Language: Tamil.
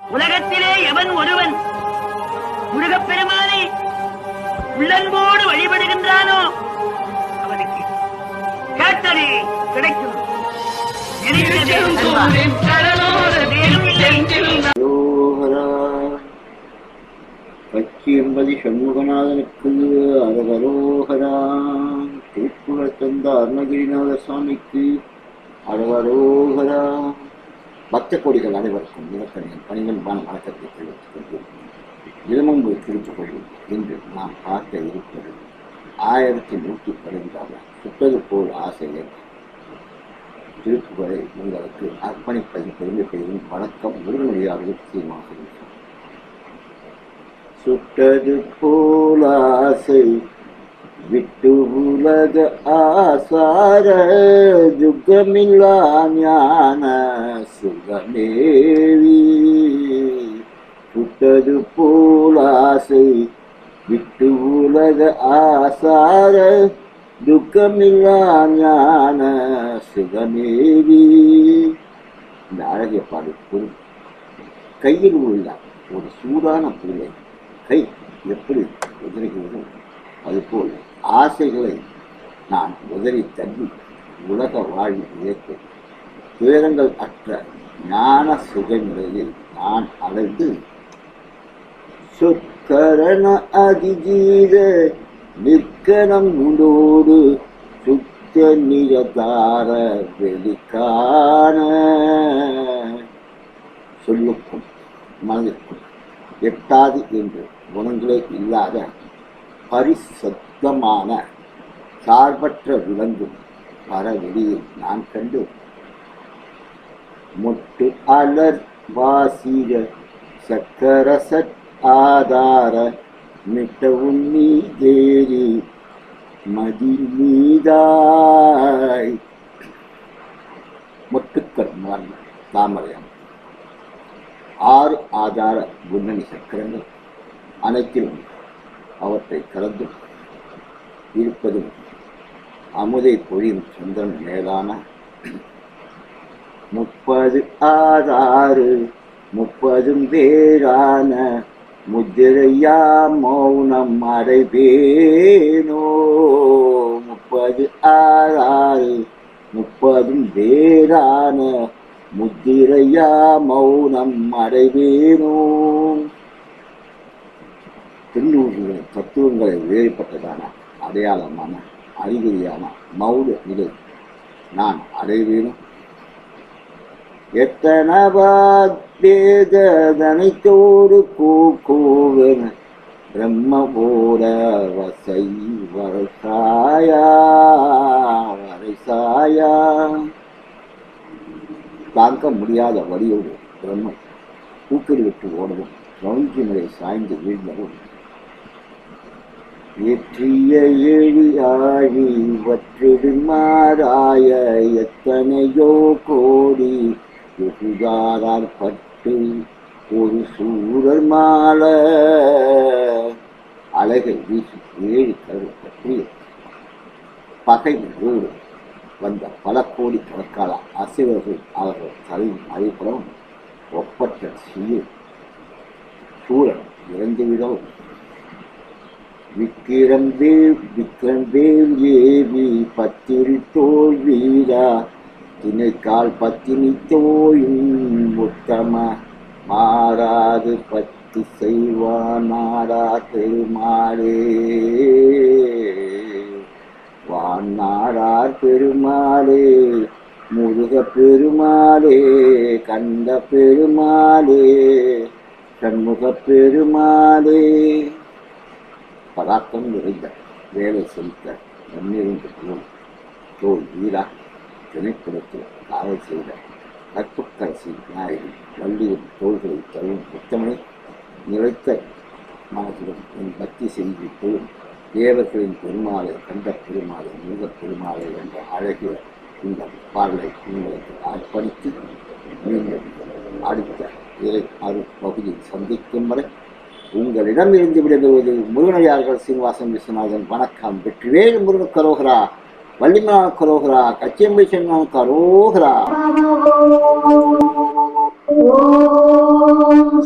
உலகத்திலே எவன் ஒருவன் முருகப்பெருமானை உள்ளன்போடு வழிபடுகின்றானோ அவனுக்கு கேட்டதே கிடைக்கும். நினைத்ததே பச்சியம்பதி சண்முகநாதனுக்கு அரவரோகரா. திருப்புகழ் தந்த அருணகிரிநாத சுவாமிக்கு அரவரோகரா. பக்த கோடிகள் அனைவருக்கும் நிலக்கணியின் பணிவன்பான வணக்கத்தை தெரிவித்துக் கொள்கிறேன். தினமும் ஒரு திருப்புகழில் என்று நாம் பார்க்க இருப்பது ஆயிரத்தி நூற்றி பதினைந்தாவது சுட்டது போல் ஆசையை திருப்புகளை உங்களுக்கு அர்ப்பணிப்பதில் பெருமை வணக்கம் முருகனடியார்கள் தீர்மானம் சுட்டது போல் ஆசை விட்டு உலக ஆசார துக்கமில்லா ஞான சுகமேவி. சுட்டது போல் ஆசை விட்டு உலக ஆசார துக்கமில்லா ஞான சுகமேவி இந்த அழகிய பாடு பொருள் கையில் உள்ள ஒரு சூடான புல்லை கை எப்படி உதறுகிறதோ அதுபோல் ஆசைகளை நான் உதறி தள்ளி உலக வாழ்வு இயக்க துயரங்கள் அற்ற ஞான சுகநிலையில் நான் அடைந்து சொற்கரண அதிஜீத நிற்கணம் உண்டோடு சுத்த நிரதார வெளிக்கான சொல்லுக்கும் மனதிற்கும் எட்டாது என்று குணங்களே இல்லாத பரிசுத்தமான சார்பற்ற விலங்கும் பரவெளியில் நான் கண்டு மொட்டு அலர் வாசிர சக்கர சட் ஆதார மிட்ட உன்னி தேரி மதி மீதாய். மொட்டுக்கள் தாமரையம். ஆறு ஆதார முன்னணி சக்கரங்கள் அனைத்திலும் அவற்றை கலந்து இருப்பதும் அமுதை பொழியும் சந்திரன் மேலான முப்பது ஆதாறு முப்பதும் வேறான முத்திரையா மௌனம் அடைவேனோ? முப்பது ஆறாறு முப்பதும் வேறான முத்திரையா மௌனம் அடைவேனோ? திருநூறு தத்துவங்களை வேறுபட்டதான அடையாளமான அறிகுறியான மௌன நிலை நான் அடைவேனும் எத்தனை கூவன பிரம்ம போர வசை வரசாயா வரைசாயா தாக்க முடியாத வழியோடு பிரம்மன் கூக்கில் விட்டு ஓடவும் கவுஞ்சி மலை சாய்ந்து வீழ்ந்தவும். ஏற்றிய ஏழி ஆழி வற்றிடுமாறாய எத்தனையோ கோடி வெகுகாரார் பட்டு ஒரு சூரர் மால. அழகை வீசி ஏழு கருள் பற்றி பகை வந்த பல கோடி கணக்கான அசைவர்கள் அவர்கள் தலை அடிப்படம் ஒப்பற்ற சீர் சூரன் இறந்துவிடவும் விக்கிரம் தேவ் விக்ரம் தேவ் ஏவி பத்திரி தோல் வீரா திணைக்கால் பத்தினி தோயும் உத்தம மாறாது பத்தி செய்வான் மாறா பெருமாளே. வானாரார் பெருமாளே முருக பெருமாளே கண்ட பெருமாளே சண்முக பெருமாளே. பதார்த்தம் நிறைந்த வேலை செலுத்த நன்னிருந்து தோல் வீரா. திரைப்படத்தில் காவல் செய்த கற்புக்கரசி நாயகி வள்ளியின் தோள்களை தரும் உத்தமனை நிலைத்த மனதுடன் என் பக்தி செய்தி போல் தேவர்களின் பெருமாளை கண்ட பெருமாளை முருகப் பெருமாளை என்ற அழகிய இந்த பாடலை உங்களுக்கு அர்ப்பணித்து நீங்கள் அடுத்த இறை அருப்பகுதியில் சந்திக்கும் வரை உங்களிடம் இருந்து விடைபெறுவது முருகனையார்கள் சீனிவாசன் விஸ்வநாதன். வணக்கம். வெற்றிவேல் முருகன் கரோகரா வள்ளிமா கரோகரா கச்சியம்பை சென்னம் கரோகரா. ஓம்